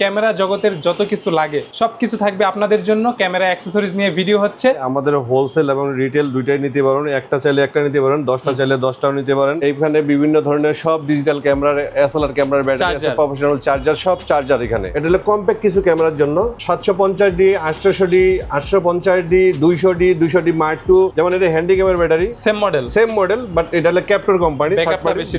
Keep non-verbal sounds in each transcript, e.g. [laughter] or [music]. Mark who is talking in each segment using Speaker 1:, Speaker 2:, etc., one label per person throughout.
Speaker 1: Camera জগতের যত কিছু লাগে সব কিছু থাকবে আপনাদের জন্য। ক্যামেরা অ্যাক্সেসরিজ নিয়ে ভিডিও হচ্ছে।
Speaker 2: আমাদের হোলসেল এবং রিটেল দুইটাই নিতে পারেন একটা চাইলে একটা নিতে পারেন দশটা চাইলে দশটাও নিতে পারেন। এইখানে বিভিন্ন ধরনের সব ডিজিটাল ক্যামেরার এসএলআর ক্যামেরার ব্যাটারি প্রফেশনাল চার্জার সব চার্জার এখানে। এটা হলো কম্প্যাক্ট কিছু ক্যামেরার জন্য। সাতশো পঞ্চাশ ডি আটশোশো ডি আটশো পঞ্চাশ ডি দুইশো ডি দুইশো ডি মার্ক টু যেমন এটা handy হ্যান্ডিক্যামের battery
Speaker 1: same model
Speaker 2: same model but এটা হলো ক্যাপ্টর কোম্পানি।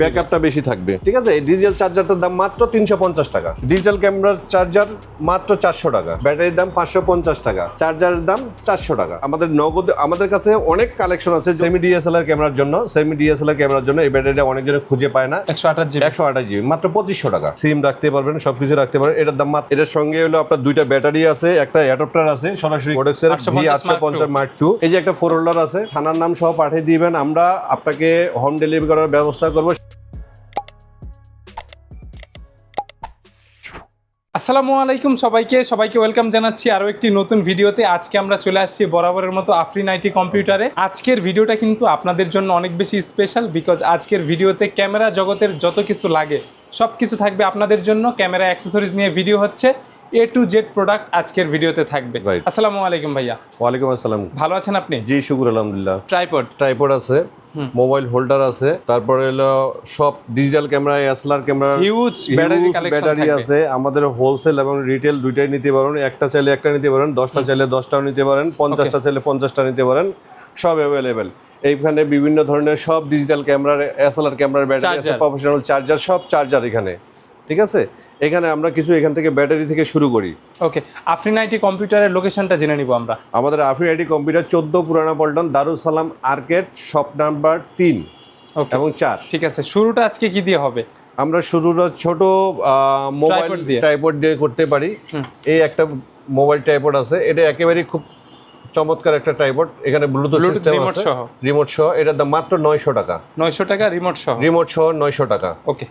Speaker 2: ব্যাকআপটা বেশি থাকবে। ঠিক আছে? এই ডিজিটাল চার্জারটার দাম মাত্র তিনশো পঞ্চাশ টাকা। ডিজিটাল ক্যামেরার চার্জার মাত্র চারশো টাকা। ব্যাটারির দাম পাঁচশো পঞ্চাশ টাকা। চার্জারের দাম চারশো টাকা। আমাদের নগদ আমাদের কাছে অনেক কালেকশন আছে সেমি ডিএসএলআর ক্যামেরার জন্য সেমি ডিএসএলআর ক্যামেরার জন্য এই ব্যাটারিটা অনেকজনে খুঁজে পায় না।
Speaker 1: একশো আঠাশ জিবি।
Speaker 2: একশো আঠাশ জিবি মাত্র পঁচিশশো টাকা। সিম রাখতে পারবেন সবকিছু রাখতে পারবেন। এটার দাম মাত্র এটার সঙ্গে হলো আপনার দুইটা ব্যাটারি আছে একটা অ্যাডাপ্টার আছে সরাসরি কোডেক্সের ভি আটশো পঞ্চাশ মার্ক টু এই যে একটা ফোর হোল্ডার আছে থানার নাম সহ পাঠিয়ে দিবেন আমরা আপনাকে হোম ডেলিভারি করার ব্যবস্থা করব।
Speaker 1: আসসালামু আলাইকুম সবাইকে সবাইকে ওয়েলকাম জানাচ্ছি আরও একটি নতুন ভিডিওতে। আজকে আমরা চলে আসছি বরাবরের মতো আফরিন আইটি কম্পিউটারে। আজকের ভিডিওটা কিন্তু আপনাদের জন্য অনেক বেশি স্পেশাল বিকজ আজকের ভিডিওতে ক্যামেরা জগতের যত কিছু লাগে সব কিছু থাকবে আপনাদের জন্য। ক্যামেরা অ্যাক্সেসরিজ নিয়ে ভিডিও হচ্ছে। এ টু জেড প্রোডাক্ট আজকের ভিডিওতে থাকবে. আসসালামু আলাইকুম ভাইয়া।
Speaker 2: ওয়ালাইকুম আসসালাম।
Speaker 1: ভালো আছেন আপনি?
Speaker 2: জি শুকুর আলহামদুলিল্লাহ।
Speaker 1: ট্রাইপড
Speaker 2: ট্রাইপড আছে মোবাইল হোল্ডার আছে তারপরে হলো সব digital camera SLR camera
Speaker 1: huge battery collection
Speaker 2: battery আছে। আমাদের হোলসেল এবং রিটেল দুইটাই নিতে পারেন একটা চাইলে একটা নিতে পারেন দশটা চাইলে দশটাও নিতে পারেন পঞ্চাশটা চাইলে পঞ্চাশটা নিতে পারেন সব অ্যাভেলেবেল এইখানে বিভিন্ন ধরনের সব ডিজিটাল ক্যামেরার এসএলআর ক্যামেরার ব্যাটারি আছে প্রফেশনাল চার্জার সব চার্জার এখানে। ঠিক আছে? এখানে আমরা কিছু এখান থেকে ব্যাটারি থেকে শুরু করি।
Speaker 1: ওকে আফরিন আইটি কম্পিউটারের লোকেশনটা জেনে নিব আমরা।
Speaker 2: আমাদের আফরিন আইটি কম্পিউটার চোদ্দ পুরানা পল্টন দারুস সালাম আর্কেট শপ নাম্বার তিন এবং চার।
Speaker 1: ঠিক আছে শুরুটা আজকে কি দিয়ে হবে?
Speaker 2: আমরা শুরুটা ছোট মোবাইল
Speaker 1: Tripod দিয়ে।
Speaker 2: টাইপড দিয়ে করতে পারি। এই একটা মোবাইল টাইপড আছে। এটা একেবারেই খুব চমৎকার একটা টাইপড এখানে ব্লুটুথ সিস্টেম আছে।
Speaker 1: সহ।
Speaker 2: রিমোট সহ। এটার দাম মাত্র নয়শো টাকা।
Speaker 1: নয়শো টাকা রিমোট সহ।
Speaker 2: রিমোট সহ নয়শো টাকা।
Speaker 1: ওকে।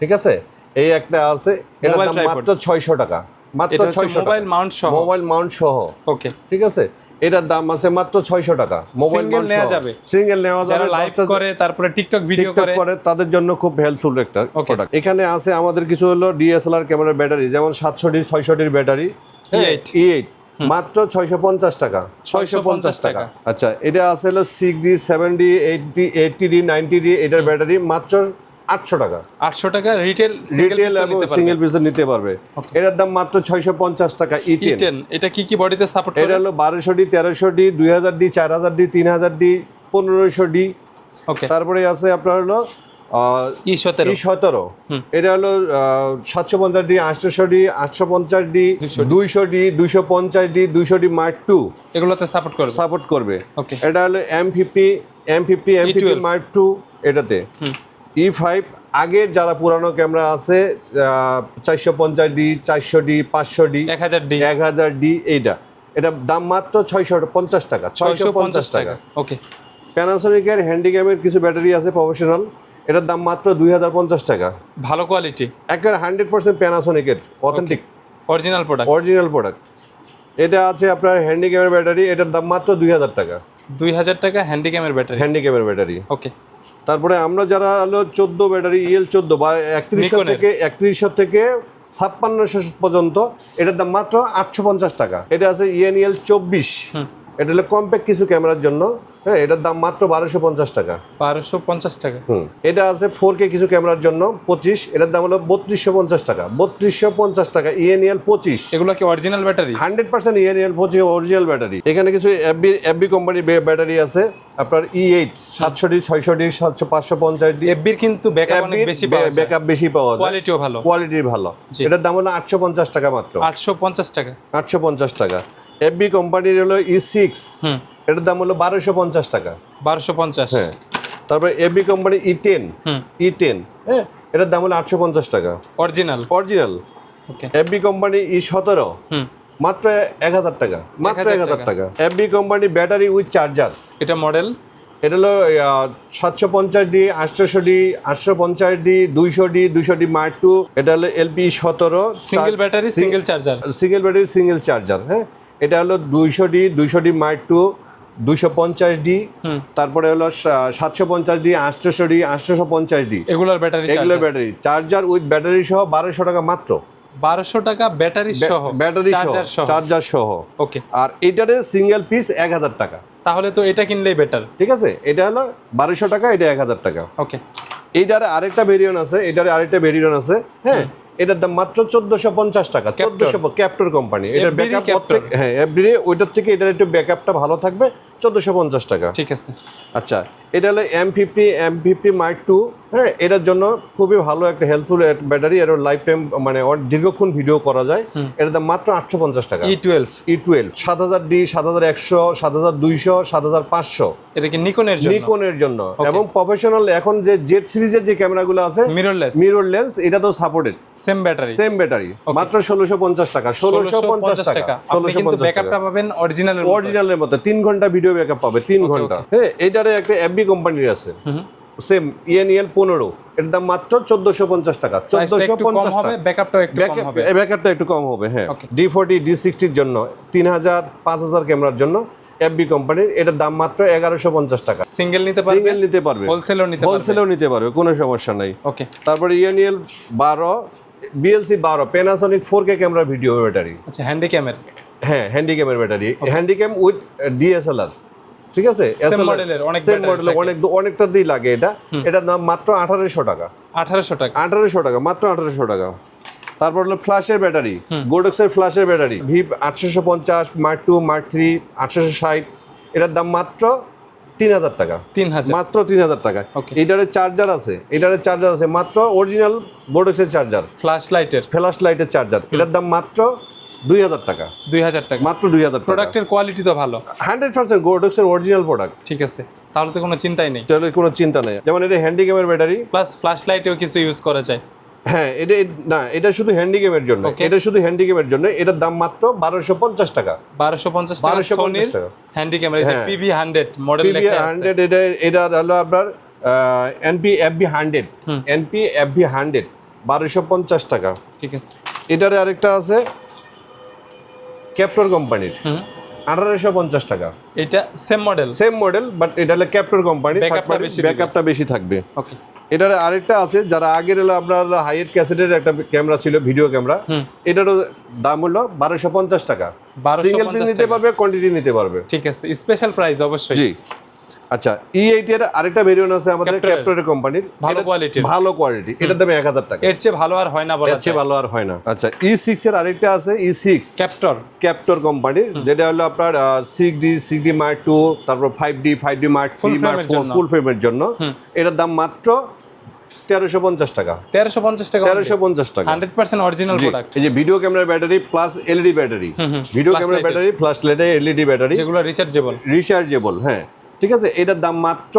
Speaker 2: ঠিক আছে? এই একটা আছে এটার দাম মাত্র ছয়শো টাকা। মাত্র
Speaker 1: এটা হচ্ছে
Speaker 2: ছয়শো
Speaker 1: মোবাইল মাউন্ট সহ।
Speaker 2: মোবাইল মাউন্ট সহ।
Speaker 1: ওকে
Speaker 2: ঠিক আছে? এটার দাম আছে মাত্র ছয়শো টাকা। মোবাইল মাউন্ট
Speaker 1: নেওয়া যাবে?
Speaker 2: সিঙ্গেল নেওয়া
Speaker 1: যারা
Speaker 2: যাবে
Speaker 1: লাইভ করে তারপরে টিকটক ভিডিও করে।
Speaker 2: করে তাদের জন্য খুব হেল্পফুল একটা প্রোডাক্ট এখানে আছে আমাদের কিছু হলো ডিএসএলআর ক্যামেরার ব্যাটারি যেমন সাতশো ডি ছয়শো ডির ব্যাটারি
Speaker 1: E8
Speaker 2: ই এইট মাত্র ছয়শো পঞ্চাশ টাকা। ছয়শো পঞ্চাশ টাকা। আচ্ছা এটা আছে হলো six D seven D eighty eighty D ninety D এটার ব্যাটারি মাত্র আটশো টাকা।
Speaker 1: আটশো টাকা রিটেল
Speaker 2: রিটেল এবং সিঙ্গেল পিসে নিতে পারবে। এটার দাম মাত্র ছয়শো পঞ্চাশ টাকা ই টেন
Speaker 1: টেন এটা কি কি বডিতে সাপোর্ট
Speaker 2: এটা হলো বারোশো ডি তেরোশো ডি দুই হাজার ডি চার হাজার ডি তিন হাজার ডি পনেরোশো ডি। তারপরে আছে আপনার হলো
Speaker 1: ই সতেরো।
Speaker 2: ই সতেরো। এটা হলো সাতশো পঞ্চাশ ডি আটশোশো ডি আটশো পঞ্চাশ ডি দুইশো ডি। দুইশো পঞ্চাশ ডি দুইশো ডি মার্ক টু।
Speaker 1: এগুলোতে সাপোর্ট করবে?
Speaker 2: সাপোর্ট করবে। এটা হলো M fifty M fifty M fifty
Speaker 1: E12
Speaker 2: Mark two এটাতে। ই ফাইভ আগের যারা পুরানো ক্যামেরা আছে চারশো পঞ্চাশ ডি চারশো ডি পাঁচশো ডি
Speaker 1: এক হাজার ডি
Speaker 2: এক হাজার ডি এইটা। এটা দাম মাত্র ছয়শো পঞ্চাশ টাকা ছয়শো পঞ্চাশ টাকা।
Speaker 1: ওকে।
Speaker 2: প্যানাসোনিকের হ্যান্ডিক্যামের কিছু ব্যাটারি আছে প্রফেশনাল এটার দাম মাত্র দুই হাজার পঞ্চাশ টাকা।
Speaker 1: ভালো কোয়ালিটি
Speaker 2: একেবারে hundred percent প্যানাসোনিকের authentic
Speaker 1: original product
Speaker 2: original product এটা আছে আপনার হ্যান্ডিক্যামের ব্যাটারি এটার দাম মাত্র দুই হাজার টাকা।
Speaker 1: দুই হাজার টাকা হ্যান্ডিক্যামের ব্যাটারি।
Speaker 2: হ্যান্ডিক্যামের ব্যাটারি।
Speaker 1: ওকে।
Speaker 2: তারপরে আমরা যারা হলো চোদ্দ ব্যাটারি ইএল চোদ্দ বা একত্রিশশো থেকে একত্রিশশো থেকে ছাপ্পান্নশো পর্যন্ত এটার দাম মাত্র আটশো পঞ্চাশ টাকা। এটা আছে ইএনইএল চব্বিশ। এটা হলো কম্প্যাক্ট কিছু ক্যামেরার জন্য। হ্যাঁ এটার দাম মাত্র বারোশো পঞ্চাশ টাকা।
Speaker 1: বারোশো পঞ্চাশ টাকা।
Speaker 2: হুম। এটা আছে ফোর কে কিছু ক্যামেরার জন্য পঁচিশ। এটার দাম হলো বত্রিশশো পঞ্চাশ টাকা। বত্রিশশো পঞ্চাশ টাকা ইএনইএল পঁচিশ।
Speaker 1: এগুলো কি original battery
Speaker 2: hundred percent ENEL পঁচিশ অরিজিনাল ব্যাটারি এখানে কিছু এফবি এফবি কোম্পানির ব্যাটারি আছে। আপনার ই এইট সাতশো ডি ছয়শো ডি সাতশো পাঁচশো পঞ্চাশ
Speaker 1: এফবির কিন্তু ব্যাকআপ বেশি পাওয়া যায়।
Speaker 2: ব্যাকআপ বেশি পাওয়া যায়।
Speaker 1: কোয়ালিটিও ভালো।
Speaker 2: কোয়ালিটি ভালো। এটার দাম হলো আটশো পঞ্চাশ টাকা মাত্র।
Speaker 1: আটশো পঞ্চাশ টাকা।
Speaker 2: আটশো পঞ্চাশ টাকা। এফবি কোম্পানির হলো ই সিক্স
Speaker 1: হুম।
Speaker 2: এটার দাম হলো বারোশো পঞ্চাশ টাকা।
Speaker 1: বারোশো পঞ্চাশ।
Speaker 2: হ্যাঁ। তারপরে এফবি কোম্পানি ই টেন
Speaker 1: হুম।
Speaker 2: ই টেন হ্যাঁ এটার দাম হলো আটশো পঞ্চাশ টাকা।
Speaker 1: Original
Speaker 2: original FB company E সতেরো।
Speaker 1: হুম।
Speaker 2: মাত্র এক হাজার টাকা মাত্র এক হাজার
Speaker 1: টাকা।
Speaker 2: FB company battery with charger
Speaker 1: এটা মডেল
Speaker 2: এটা হলো সাতশো পঞ্চাশ ডি আটশোশো ডি আটশো পঞ্চাশ ডি দুইশো ডি দুইশো ডি মার্ক টু এটা হলো এলপি সতেরো।
Speaker 1: Single battery single charger
Speaker 2: single battery single charger হ্যাঁ? এটা হলো দুইশো ডি দুইশো ডি মার্ক টু দুইশো পঞ্চাশ ডি তারপরে হলো সাতশো পঞ্চাশ ডি আটশোশো ডি আটশোশো পঞ্চাশ ডি
Speaker 1: এগুলোর ব্যাটারি
Speaker 2: এগুলো ব্যাটারি চার্জার উইথ ব্যাটারি সহ বারোশো টাকা মাত্র।
Speaker 1: বারোশো টাকা ব্যাটারি সহ
Speaker 2: ব্যাটারি সহ
Speaker 1: চার্জার সহ। ওকে
Speaker 2: আর এটারে সিঙ্গেল পিস এক হাজার টাকা।
Speaker 1: তাহলে তো এটা কিনলেই বেটার
Speaker 2: ঠিক আছে? এটা হলো বারোশো টাকা এটা এক হাজার টাকা।
Speaker 1: ওকে
Speaker 2: এইটার আরেকটা ভেরিয়ন আছে এটার আরেকটা ভেরিয়ন আছে হ্যাঁ? এটার দাম মাত্র চোদ্দশো পঞ্চাশ টাকা চোদ্দশো ক্যাপ্টর কোম্পানি এটার ব্যাকআপ। হ্যাঁ এফবিডি ওইটার থেকে এটার একটু ব্যাকআপটা ভালো থাকবে চোদ্দশো পঞ্চাশ টাকা।
Speaker 1: ঠিক আছে।
Speaker 2: আচ্ছা এটা হলো M fifty M fifty Mark two হ্যাঁ এটার জন্য খুবই ভালো একটা হেল্পফুল ব্যাটারি এর লাইফ টাইম মানে দীর্ঘক্ষণ ভিডিও করা যায়। দাম মাত্র আটশো পঞ্চাশ টাকা।
Speaker 1: ই টুয়েলভ
Speaker 2: ই টুয়েলভ সাত হাজার ডি সাত হাজার একশো সাত হাজার দুইশো সাত হাজার পাঁচশো।
Speaker 1: এটা কি নিকনের জন্য?
Speaker 2: নিকনের জন্য। এবং প্রফেশনাল এখন যে জেড সিরিজের যে ক্যামেরাগুলো আছে
Speaker 1: মিররলেস
Speaker 2: মিরর লেন্স এটা তো supported
Speaker 1: same battery
Speaker 2: same battery মাত্র ষোলোশো পঞ্চাশ টাকা ষোলোশো পঞ্চাশ টাকা। ষোলোশো পঞ্চাশ
Speaker 1: ব্যাকআপটা পাবেন অরিজিনাল
Speaker 2: অরিজিনালের মতো তিন ঘণ্টা ভিডিও ব্যাকআপ পাবে তিন ঘণ্টা। হ্যাঁ এটারে একটা এফবি কোম্পানির আছে। সেম ইএনইএল পনেরো। এর দাম মাত্র চোদ্দশো পঞ্চাশ টাকা। চোদ্দশো পঞ্চাশ
Speaker 1: হবে
Speaker 2: টাকা ব্যাকআপটা একটু কম হবে হ্যাঁ। ডি ফোরটি ডি সিক্সটির জন্য তিন হাজার পাঁচ হাজার ক্যামেরার জন্য এফবি কোম্পানির এটার দাম মাত্র এগারোশো পঞ্চাশ টাকা।
Speaker 1: সিঙ্গেল নিতে পারবেন
Speaker 2: সিঙ্গেল নিতে পারবে।
Speaker 1: হোলসেলও নিতে পারবেন
Speaker 2: নিতে পারবে কোনো সমস্যা নাই।
Speaker 1: ওকে
Speaker 2: তারপরে ইএনইএল বারো বিএলসি বারো Panasonic four K camera video battery
Speaker 1: আচ্ছা হ্যান্ডি ক্যামেরা
Speaker 2: হ্যাঁ হ্যান্ডিক্যামের ব্যাটারি হ্যান্ডিক্যাম উইথ ডিএসএলআর ঠিক আছে? সেম মডেলের অনেক অনেকটা দিয়ে লাগে এটা। এটার দাম মাত্র আঠারোশো টাকা।
Speaker 1: আঠারোশো টাকা।
Speaker 2: আঠারোশো টাকা মাত্র আঠারোশো টাকা। তারপর হলো ফ্ল্যাশের ব্যাটারি গোডক্সের ফ্ল্যাশের ব্যাটারি ভি আটশোশো পঞ্চাশ মার্ক টু মার্ক থ্রি আটশোশো ষাট। এটার দাম মাত্র তিন হাজার টাকা।
Speaker 1: তিন হাজার
Speaker 2: মাত্র তিন হাজার টাকা. এটারে চার্জার আছে। এটারে চার্জার আছে। মাত্র অরিজিনাল বোর্ডক্সের চার্জার
Speaker 1: ফ্ল্যাশ লাইটের
Speaker 2: ফ্ল্যাশ লাইটের চার্জার এটার দাম মাত্র দুই হাজার টাকা।
Speaker 1: দুই হাজার টাকা।
Speaker 2: মাত্র দুই হাজার
Speaker 1: প্রোডাক্টের কোয়ালিটি তো ভালো।
Speaker 2: হান্ড্রেড পার্সেন্ট গোডক্সের অরিজিনাল প্রোডাক্ট
Speaker 1: ঠিক আছে তাহলে তো কোনো চিন্তাই নেই।
Speaker 2: তাহলে কোনো চিন্তা নেই। যেমন এটা হ্যান্ডিক্যামের ব্যাটারি
Speaker 1: প্লাস ফ্ল্যাশ লাইটেও কিছু ইউজ করা যায়।
Speaker 2: হ্যাঁ এটা না এটা শুধু হ্যান্ডিক্যামের জন্য। এটা শুধু হ্যান্ডিক্যামের জন্য। এটার দাম মাত্র বারোশো পঞ্চাশ টাকা।
Speaker 1: বারোশো পঞ্চাশ
Speaker 2: 1250
Speaker 1: সোনির
Speaker 2: টাকা।
Speaker 1: হ্যান্ডি ক্যামেরা
Speaker 2: হ্যাঁ।
Speaker 1: পিভি হান্ড্রেড মডেল আছে।
Speaker 2: হান্ড্রেড এটা এটা হলো আপনার NP FB hundred NP FB hundred বারোশো পঞ্চাশ টাকা।
Speaker 1: ঠিক আছে।
Speaker 2: এটারে আরেকটা আছে। ক্যাপ্টর কোম্পানির আঠারোশো পঞ্চাশ টাকা।
Speaker 1: এটা same model
Speaker 2: same model but এটা হলো ক্যাপ্টর কোম্পানি। ব্যাকআপটা বেশি থাকবে।
Speaker 1: ওকে
Speaker 2: এটার আরেকটা আছে যারা আগের হলো আপনার হাইয়েট ক্যাসেটের একটা ক্যামেরা ছিল ভিডিও ক্যামেরা এটারও দাম হলো বারোশো পঞ্চাশ টাকা।
Speaker 1: 1250
Speaker 2: সিঙ্গেল পিস নিতে পারবে কোয়ান্টিটি নিতে পারবে।
Speaker 1: ঠিক আছে স্পেশাল প্রাইস অবশ্যই।
Speaker 2: জি। আচ্ছা ই এইট এর আরেকটা ভেরিয়েন্ট আছে আমাদের। ক্যাপ্টরের কোম্পানির
Speaker 1: ভালো quality-র।
Speaker 2: ভালো কোয়ালিটি এটার দাম এক হাজার টাকা।
Speaker 1: এর চেয়ে ভালো আর হয় না বলা
Speaker 2: এর চেয়ে ভালো আর হয় না। আচ্ছা ই সিক্স এর আরেকটা আছে ই সিক্স
Speaker 1: ক্যাপ্টর
Speaker 2: ক্যাপ্টর কোম্পানির যেটা হলো আপনার six D six D Mark two তারপর five D five D Mark three Mark four. Full ফ্রেমের জন্য। এটার দাম মাত্র তেরোশো পঞ্চাশ টাকা।
Speaker 1: তেরোশো পঞ্চাশ টাকা
Speaker 2: তেরোশো পঞ্চাশ টাকা।
Speaker 1: হান্ড্রেড পার্সেন্ট অরিজিনাল প্রোডাক্ট
Speaker 2: এই যে ভিডিও ক্যামেরার battery plus LED battery video
Speaker 1: light-এর।
Speaker 2: Battery লাইটে এলইডি ব্যাটারি
Speaker 1: যেগুলো রিচার্জেবল
Speaker 2: রিচার্জেবল হ্যাঁ। ঠিক আছে? এটার দাম মাত্র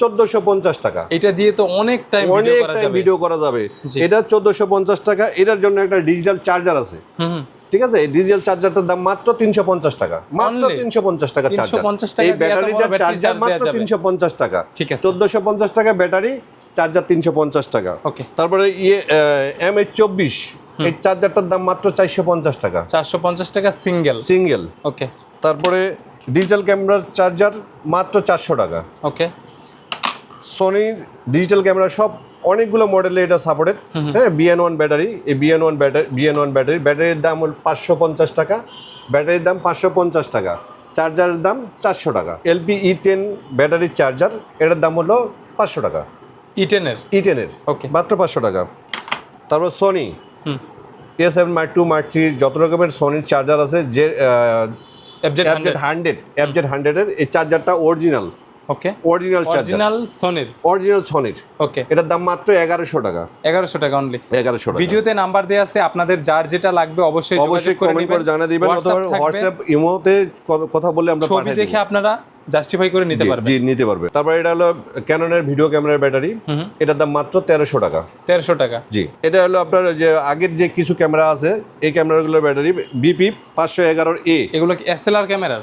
Speaker 2: চোদ্দশো পঞ্চাশ টাকা।
Speaker 1: এটা দিয়ে তো অনেক টাইম ভিডিও
Speaker 2: অনেক
Speaker 1: করা
Speaker 2: টাইম
Speaker 1: যাবে।
Speaker 2: ভিডিও করা যাবে। এটা চোদ্দশো পঞ্চাশ টাকা এটার জন্য একটা ডিজিটাল চার্জার আছে। ঠিক আছে? এই ডিজিটাল চার্জারটার দাম মাত্র তিনশো পঞ্চাশ টাকা। মাত্র তিনশো পঞ্চাশ টাকা চার্জার
Speaker 1: 350 টাকা
Speaker 2: এই
Speaker 1: দিয়ে এত বড়
Speaker 2: ব্যাটারিটার চার্জার মাত্র তিনশো পঞ্চাশ টাকা। চোদ্দশো পঞ্চাশ টাকা ব্যাটারি চার্জার তিনশো পঞ্চাশ টাকা।
Speaker 1: ওকে
Speaker 2: তারপরে ইয়ে এম এইচ চব্বিশ এই চার্জারটার দাম মাত্র চারশো পঞ্চাশ টাকা।
Speaker 1: চারশো পঞ্চাশ টাকা সিঙ্গেল
Speaker 2: সিঙ্গেল
Speaker 1: ওকে
Speaker 2: তারপরে ডিজিটাল ক্যামেরার চার্জার মাত্র চারশো টাকা।
Speaker 1: ওকে
Speaker 2: সোনির ডিজিটাল ক্যামেরা সব অনেকগুলো মডেলে এটা সাপোর্টেড হ্যাঁ বিএন ওয়ান ব্যাটারি এই BN one battery BN one battery ব্যাটারির দাম হল পাঁচশো পঞ্চাশ টাকা ব্যাটারির দাম পাঁচশো পঞ্চাশ টাকা চার্জারের দাম চারশো টাকা। এলপি ই টেন ব্যাটারির চার্জার এটার দাম হলো পাঁচশো টাকা।
Speaker 1: ইটেনের
Speaker 2: ই টেনের
Speaker 1: ওকে
Speaker 2: মাত্র পাঁচশো টাকা। তারপর Sony S seven Mark two Mark three যত রকমের সোনির চার্জার আছে যে
Speaker 1: এফজেড
Speaker 2: এই চার্জারটা অরিজিনাল
Speaker 1: ওকে
Speaker 2: অরিজিনাল
Speaker 1: অরিজিনাল সোনির
Speaker 2: অরিজিনাল সোনির
Speaker 1: ওকে
Speaker 2: এটার দাম মাত্র টাকা।
Speaker 1: টাকা অনলি
Speaker 2: টাকা।
Speaker 1: ভিডিওতে নাম্বার দেয়া আছে আপনাদের যার যেটা লাগবে অবশ্যই
Speaker 2: অবশ্যই
Speaker 1: যোগাযোগ করে
Speaker 2: কমেন্ট করে জানিয়ে দিবেন অথবা
Speaker 1: WhatsApp
Speaker 2: হোয়াটসঅ্যাপ ইমোতে কথা বলে আমরা পাঠিয়ে
Speaker 1: দেখে আপনারা জাস্টিফাই করে নিতে পারবে।
Speaker 2: জি নিতে পারবে। তারপর এটা হলো ক্যাননের ভিডিও ক্যামেরার ব্যাটারি এটার দাম মাত্র তেরোশো টাকা।
Speaker 1: তেরোশো টাকা।
Speaker 2: জি এটা হলো আপনার যে আগের যে কিছু ক্যামেরা আছে এই ক্যামেরাগুলোর ব্যাটারি বিপি পাঁচশো এগারোর এ
Speaker 1: এগুলো কি এসএলআর ক্যামেরার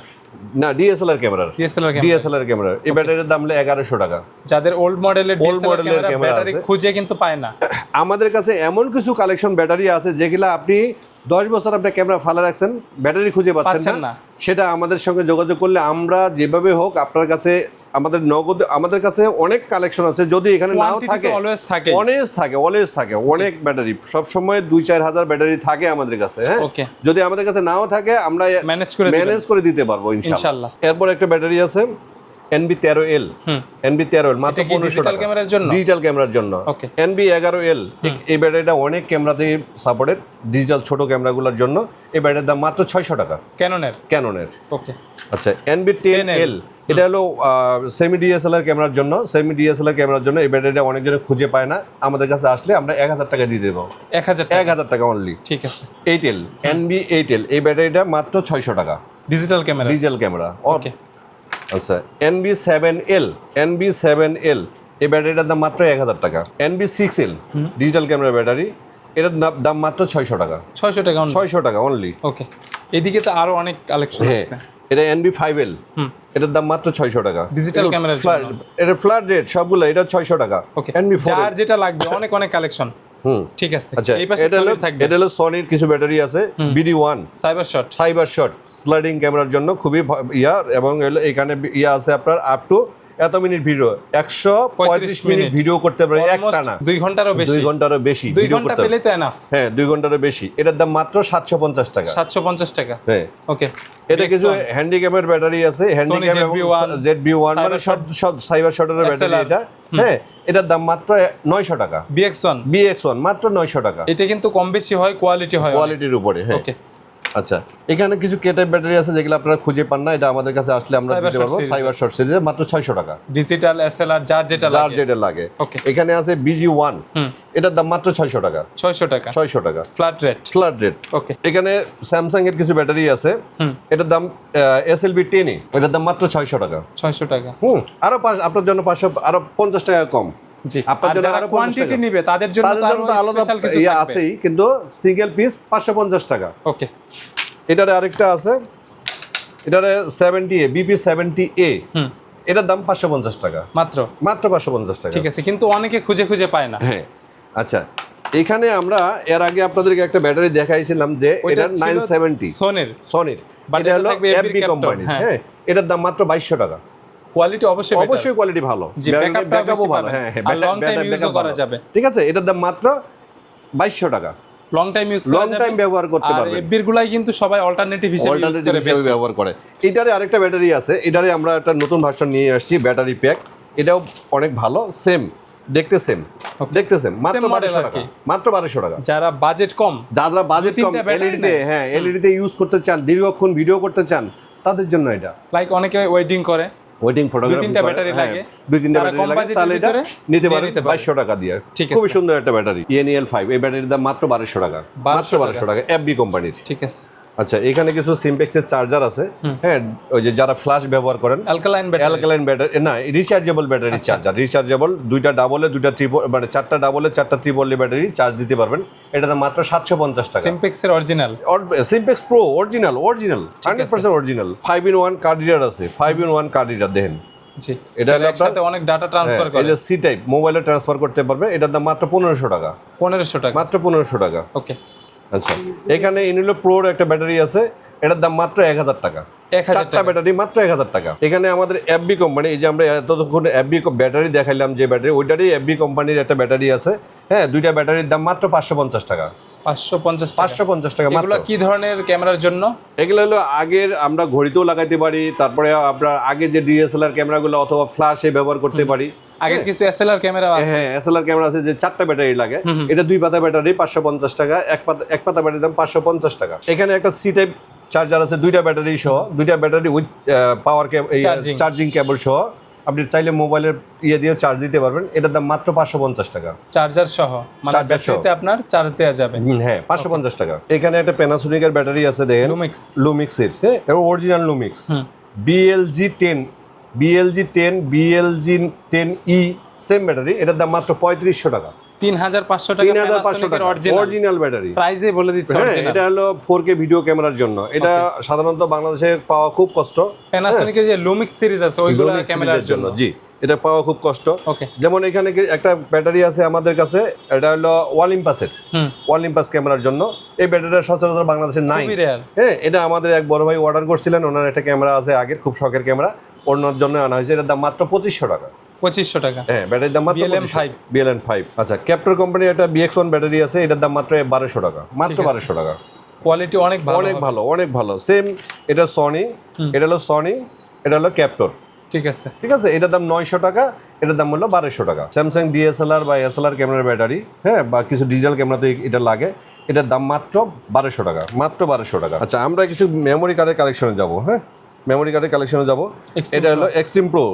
Speaker 2: না ডিএসএলআর ক্যামেরার
Speaker 1: ডিএসএলআর ক্যামেরা
Speaker 2: ডিএসএলআর ক্যামেরার এই ব্যাটারির দাম হলো এগারোশো টাকা।
Speaker 1: যাদের ওল্ড মডেলের
Speaker 2: এর
Speaker 1: ডিএসএলআর
Speaker 2: camera আছে।
Speaker 1: খুঁজে কিন্তু পায় না। [coughs]
Speaker 2: আমাদের কাছে এমন কিছু কালেকশন ব্যাটারি আছে যেগুলো আপনি দশ বছর আপনার ক্যামেরা ফালা রাখছেন ব্যাটারি খুঁজে পাচ্ছেন না। সেটা আমাদের সঙ্গে যোগাযোগ করলে আমরা যেভাবে হোক আপনার কাছে আমাদের নগদ আমাদের কাছে অনেক কালেকশন আছে যদি এখানে নাও থাকে
Speaker 1: always থাকে।
Speaker 2: অলওয়েজ থাকে অলওয়েজ থাকে অনেক ব্যাটারি। সব সময় দুই চার হাজার ব্যাটারি থাকে আমাদের কাছে হ্যাঁ? যদি আমাদের কাছে নাও থাকে আমরা
Speaker 1: Manage করে
Speaker 2: ম্যানেজ করে দিতে পারব ইনশাআল্লাহ। এরপর একটা ব্যাটারি আছে এনবি তেরো এল। এনবি তেরো এল মাত্র পনেরোশো টাকা।
Speaker 1: ক্যামেরার জন্য?
Speaker 2: ডিজিটাল ক্যামেরার জন্য. এনবি এগারো এল এই ব্যাটারিটা অনেক ক্যামেরাতে সাপোর্টেড ডিজিটাল ছোট ক্যামেরাগুলোর জন্য। এই ব্যাটারির দাম মাত্র ছয়শো টাকা।
Speaker 1: ক্যাননের
Speaker 2: ক্যাননের
Speaker 1: ওকে
Speaker 2: আচ্ছা এনবি টেন এল এটা হলো সেমি ডিএসএলআর ক্যামেরার জন্য। সেমি ডিএসএলআর ক্যামেরার জন্য এই ব্যাটারিটা অনেকজনে খুঁজে পায় না। আমাদের কাছে আসলে আমরা এক হাজার টাকা দিয়ে দেবো।
Speaker 1: এক হাজার
Speaker 2: এক হাজার টাকা অনলি
Speaker 1: ঠিক আছে।
Speaker 2: Eight L NB eight L এই ব্যাটারিটা মাত্র ছয়শো টাকা।
Speaker 1: Digital camera
Speaker 2: digital camera
Speaker 1: okay
Speaker 2: আচ্ছা NB seven L NB seven L এই ব্যাটারিটার দাম মাত্র এক হাজার টাকা। NB six L digital camera battery এটার দাম- মাত্র ছয়শো টাকা।
Speaker 1: ছয়শো টাকা
Speaker 2: ছয়শো টাকা অনলি
Speaker 1: ওকে এদিকে তো আরও অনেক কালেকশন
Speaker 2: হ্যাঁ এটা এনবি ফাইভ এল
Speaker 1: হুম।
Speaker 2: এটার দাম মাত্র ছয়শো টাকা। Digital
Speaker 1: camera.
Speaker 2: এটা ফ্ল্যাট রেট সবগুলো এটা ছয়শো টাকা।
Speaker 1: ওকে
Speaker 2: এনবি ফোর
Speaker 1: যেটা লাগবে অনেক অনেক কালেকশন ঠিক আছে
Speaker 2: আচ্ছা
Speaker 1: এই পাশে
Speaker 2: এটা
Speaker 1: থাকবে।
Speaker 2: এটা হলো সনির কিছু ব্যাটারি আছে BD one
Speaker 1: cyber shot
Speaker 2: cyber shot sliding ক্যামেরার জন্য খুবই ইয়ার ইয়া এবং এখানে ইয়া আছে আপনার আপ টু এত মিনিট ভিডিও একশো পঁয়ত্রিশ মিনিট। ভিডিও করতে পারে এক টানা
Speaker 1: দুই ঘন্টারও বেশি।
Speaker 2: দুই ঘন্টারও বেশি
Speaker 1: দুই
Speaker 2: ঘণ্টা
Speaker 1: পেলে তো এনাফ
Speaker 2: হ্যাঁ দুই ঘন্টারও বেশি। এটার দাম মাত্র সাতশো পঞ্চাশ টাকা।
Speaker 1: সাতশো পঞ্চাশ টাকা।
Speaker 2: হ্যাঁ।
Speaker 1: ওকে
Speaker 2: এটা কিছু হ্যান্ডিক্যামের ব্যাটারি আছে হ্যান্ডিক্যাম এবং জেড বি ওয়ান মানে সব সব সাইবার শটের ব্যাটারি এটা। হ্যাঁ এটার দাম মাত্র নয়শো টাকা।
Speaker 1: বিএক্স ওয়ান
Speaker 2: বিএক্স ওয়ান মাত্র নয়শো টাকা।
Speaker 1: এটা কিন্তু কম বেশি হয় কোয়ালিটি হয়
Speaker 2: কোয়ালিটির উপরে হ্যাঁ।
Speaker 1: ওকে
Speaker 2: আচ্ছা এখানে কিছু কে টাইপ ব্যাটারি আছে যেগুলো আপনারা খুঁজে পান না এটা আমাদের কাছে আসলে আমরা দিতে পারব। সাইবার শর্ট সিরিজে মাত্র ছয়শো টাকা।
Speaker 1: ডিজিটাল এসএলআর যার যেটা
Speaker 2: যার যেটা লাগে. এখানে আছে বিজি ওয়ান
Speaker 1: হুম।
Speaker 2: এটার দাম মাত্র ছয়শো টাকা।
Speaker 1: ছয়শো টাকা।
Speaker 2: ছয়শো টাকা।
Speaker 1: Flat rate
Speaker 2: flat rate
Speaker 1: okay
Speaker 2: এখানে স্যামসাং এর কিছু ব্যাটারি আছে।
Speaker 1: হুম।
Speaker 2: এটার দাম এস এল বি টেনই এটার দাম মাত্র ছয়শো টাকা।
Speaker 1: ছয়শো টাকা।
Speaker 2: হুম। আরও পাঁচ আপনার জন্য পাঁচশো আরও পঞ্চাশ টাকা কম।
Speaker 1: জি।
Speaker 2: আপনার
Speaker 1: আর
Speaker 2: জন্য
Speaker 1: যারা
Speaker 2: আরও 50
Speaker 1: কোয়ান্টিটি
Speaker 2: টাকা।
Speaker 1: তাদের জন্য
Speaker 2: তাদের জন্য তো আলাদা ইয়ে আছেই কিন্তু সিঙ্গেল পিস পাঁচশো পঞ্চাশ টাকা।
Speaker 1: ওকে
Speaker 2: এটারে আরেকটা আছে এটারে seventy A BP seventy A এটার দাম পাঁচশো পঞ্চাশ টাকা।
Speaker 1: মাত্র?
Speaker 2: মাত্র পাঁচশো পঞ্চাশ টাকা।
Speaker 1: ঠিক আছে কিন্তু অনেকে খুঁজে খুঁজে পায় না।
Speaker 2: হ্যাঁ আচ্ছা। এখানে আমরা এর আগে আপনাদেরকে একটা ব্যাটারি দেখাইছিলাম যে এটা নাইন সেভেন্টি
Speaker 1: সোনের
Speaker 2: সনির এটা হলো কোম্পানি
Speaker 1: হ্যাঁ।
Speaker 2: হ্যাঁ এটার দাম মাত্র বাইশশো টাকা।
Speaker 1: কোয়ালিটি অবশ্যই
Speaker 2: অবশ্যই কোয়ালিটি ভালো। ব্যাকআপও ভালো হ্যাঁ হ্যাঁ ব্যাকআপ
Speaker 1: করা যাবে।
Speaker 2: ঠিক আছে এটার দাম মাত্র বাইশশো টাকা।
Speaker 1: Long time use
Speaker 2: long time ব্যবহার করতে
Speaker 1: আর
Speaker 2: পারবেন।
Speaker 1: এফবির গুলাই কিন্তু সবাই অল্টারনেটিভ হিসেবে ইউজ
Speaker 2: অল্টারনেটিভ
Speaker 1: করে
Speaker 2: হিসেবে ব্যবহার করে। এটারে আরেকটা ব্যাটারি আছে। এটারে আমরা একটা নতুন ভার্সন নিয়ে আসছি ব্যাটারি প্যাক এটাও অনেক ভালো সেম দেখতে সেম দেখতে সেম মাত্র বারোশো টাকা মাত্র বারোশো টাকা।
Speaker 1: যারা বাজেট কম
Speaker 2: যারা বাজেট কম এলইডিতে। হ্যাঁ এলইডিতে ইউজ করতে চান দীর্ঘক্ষণ ভিডিও করতে চান তাদের জন্য এটা।
Speaker 1: লাইক অনেকে ওয়েডিং করে।
Speaker 2: ওয়েটিং ফটোগ্রাফি
Speaker 1: তিনটা battery লাগে।
Speaker 2: দুই তিনটা ব্যাটারি লাগে তাহলে এটা নিতে পারেন টাকা দিয়ে। খুবই সুন্দর একটা ব্যাটারি এনএল ফাইভ এই ব্যাটারির দাম মাত্র বারোশো টাকা। মাত্র বারোশো টাকা। এফবি কোম্পানির
Speaker 1: ঠিক আছে।
Speaker 2: আচ্ছা এখানে কিছু সিমপেক্সের চার্জার আছে। হ্যাঁ ওই যে যারা ফ্ল্যাশ ব্যবহার করেন।
Speaker 1: অ্যালকালাইন ব্যাটারি
Speaker 2: অ্যালকালাইন ব্যাটারি না রিচার্জেবল ব্যাটারি। চার্জার রিচার্জেবল দুইটা ডাবলে দুইটা ট্রিপল মানে চারটা ডাবলে চারটা ট্রিপল ব্যাটারি চার্জ দিতে পারবেন। এটাতে মাত্র সাতশো পঞ্চাশ টাকা।
Speaker 1: সিম্পেক্সের original
Speaker 2: Simpex pro original original hundred percent original five in one card reader আছে five in one card reader দেখেন।
Speaker 1: জি।
Speaker 2: এটা হলো
Speaker 1: একসাথে অনেক ডাটা ট্রান্সফার
Speaker 2: এই যে সি টাইপ মোবাইলে ট্রান্সফার করতে পারবে এটার দাম মাত্র পনেরোশো টাকা।
Speaker 1: পনেরোশো টাকা।
Speaker 2: মাত্র পনেরোশো টাকা।
Speaker 1: ওকে
Speaker 2: আচ্ছা এখানে ইনিলো প্রোর একটা ব্যাটারি আছে এটার দাম মাত্র এক হাজার টাকা। চারটা ব্যাটারি মাত্র এক হাজার টাকা। এখানে আমাদের এফবি কোম্পানি এই যে আমরা এতক্ষণ এফবি ব্যাটারি দেখাইলাম যে ব্যাটারি ওইটারই এফবি কোম্পানির একটা ব্যাটারি আছে। হ্যাঁ দুইটা ব্যাটারির দাম মাত্র পাঁচশো পঞ্চাশ টাকা।
Speaker 1: পাঁচশো পঞ্চাশ
Speaker 2: পাঁচশো পঞ্চাশ টাকা মাত্র।
Speaker 1: এগুলো কি ধরনের ক্যামেরার জন্য?
Speaker 2: এগুলো হলো আগের আমরা ঘড়িতেও লাগাইতে পারি তারপরে আপনার আগে যে ডিএসএলআর ক্যামেরাগুলো অথবা ফ্ল্যাশে ব্যবহার করতে পারি
Speaker 1: আগের কিছু এসএলআর ক্যামেরা
Speaker 2: হ্যাঁ এসএলআর ক্যামেরা আছে যে চারটা ব্যাটারি লাগে। এটা দুই পাতা ব্যাটারি পাঁচশো পঞ্চাশ টাকা এক পাতা এক পাতা ব্যাটারির দাম পাঁচশো পঞ্চাশ টাকা। এখানে একটা সি টাইপ চার্জার আছে দুইটা ব্যাটারি সহ। দুইটা battery with power charging cable সহ। আপনি চাইলে মোবাইলের ইয়ে দিয়ে চার্জ দিতে পারবেন। এটার দাম মাত্র পাঁচশো পঞ্চাশ টাকা।
Speaker 1: চার্জার সহ। মানে ব্যাটারিতে আপনার চার্জ দেওয়া যাবে।
Speaker 2: হ্যাঁ পাঁচশো পঞ্চাশ টাকা। এখানে একটা প্যানাসোনিকের ব্যাটারি আছে দেখেন।
Speaker 1: লুমিক্স
Speaker 2: লুমিক্সের হ্যাঁ original Lumix BLG ten BLG ten BLG ten E same battery এটার দাম মাত্র পঁয়ত্রিশশো টাকা।
Speaker 1: তিন হাজার পাঁচশো টাকা
Speaker 2: তিন হাজার পাঁচশো টাকা
Speaker 1: অরিজিনাল
Speaker 2: অরিজিনাল ব্যাটারি
Speaker 1: প্রাইজে বলে দিচ্ছে
Speaker 2: হ্যাঁ এটা হলো ফোর কে ভিডিও ক্যামেরার জন্য। এটা সাধারণত বাংলাদেশে পাওয়া খুব কষ্ট।
Speaker 1: প্যানাসোনিকের যে লুমিক্স সিরিজ আছে ওইগুলো ক্যামেরার জন্য।
Speaker 2: জি। এটা পাওয়া খুব কষ্ট। যেমন এখানে কি একটা ব্যাটারি আছে আমাদের কাছে এটা হলো ওয়ালিম্পাসের ওয়ালিম্পাস ক্যামেরার জন্য। এই ব্যাটারিটা সচরাচর বাংলাদেশে নাই। হ্যাঁ এটা আমাদের এক বড় ভাই অর্ডার করছিলেন। ওনার একটা ক্যামেরা আছে আগের খুব শখের ক্যামেরা ওনার জন্য আনা হয়েছে। এটার দাম মাত্র পঁচিশশো টাকা।
Speaker 1: পঁচিশশো টাকা।
Speaker 2: হ্যাঁ ব্যাটারির দাম মাত্র। বিএলএন ফাইভ আচ্ছা ক্যাপ্টর কোম্পানির একটা বিএক্স ওয়ান ব্যাটারি আছে এটার দাম মাত্র বারোশো টাকা। মাত্র বারোশো টাকা।
Speaker 1: কোয়ালিটি অনেক ভালো
Speaker 2: অনেক ভালো অনেক ভালো। সেম এটা সনি এটা হলো সনি এটা হলো ক্যাপ্টর
Speaker 1: ঠিক আছে।
Speaker 2: ঠিক আছে? এটার দাম নয়শো টাকা এটার দাম হলো বারোশো টাকা। স্যামসাং ডিএসএলআর বা এসএলআর ক্যামেরার ব্যাটারি হ্যাঁ বা কিছু ডিজিটাল ক্যামেরাতে এটা লাগে এটার দাম মাত্র বারোশো টাকা মাত্র বারোশো টাকা। আচ্ছা আমরা কিছু মেমোরি কার্ডের কালেকশনে যাব হ্যাঁ? মেমোরি কার্ডের কালেকশনে যাব। এটা হলো এক্সট্রিম প্রো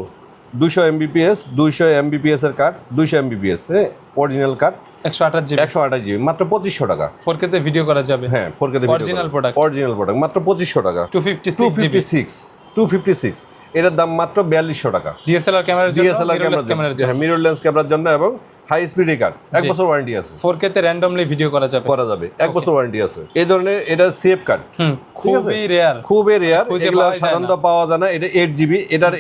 Speaker 2: দুশো এমবিপিএস দুইশো এমবিপিএস এর কার্ড দুইশো এমবিপিএস হ্যাঁ? অরিজিনাল কার্ড
Speaker 1: একশো আঠাশ জিবি
Speaker 2: একশো আঠাশ জিবি মাত্র পঁচিশশো টাকা।
Speaker 1: ফোর তে ভিডিও করা যাবে।
Speaker 2: হ্যাঁ four K
Speaker 1: Original product।
Speaker 2: Original product মাত্র পঁচিশশো টাকা।
Speaker 1: Two fifty
Speaker 2: two fifty six two fifty six এটার দাম মাত্র বিয়াল্লিশশো টাকা।
Speaker 1: ডিএসএলআর ক্যামেরার জন্য
Speaker 2: ডিএসএলআর ক্যামেরা মিরর লেন্স ক্যামেরার জন্য এবং হাই স্পিড কার্ড এক। বছর ওয়ারেন্টি আছে।
Speaker 1: তে র্যান্ডমলি ভিডিও করা যাবে।
Speaker 2: করা যাবে এক বছর ওয়ারেন্টি আছে। এই ধরনের এটা সেফ কার্ড?
Speaker 1: খুবই রেয়ার
Speaker 2: খুবই রেয়ার এগুলো সাধারণত পাওয়া যায় না। এটা এটার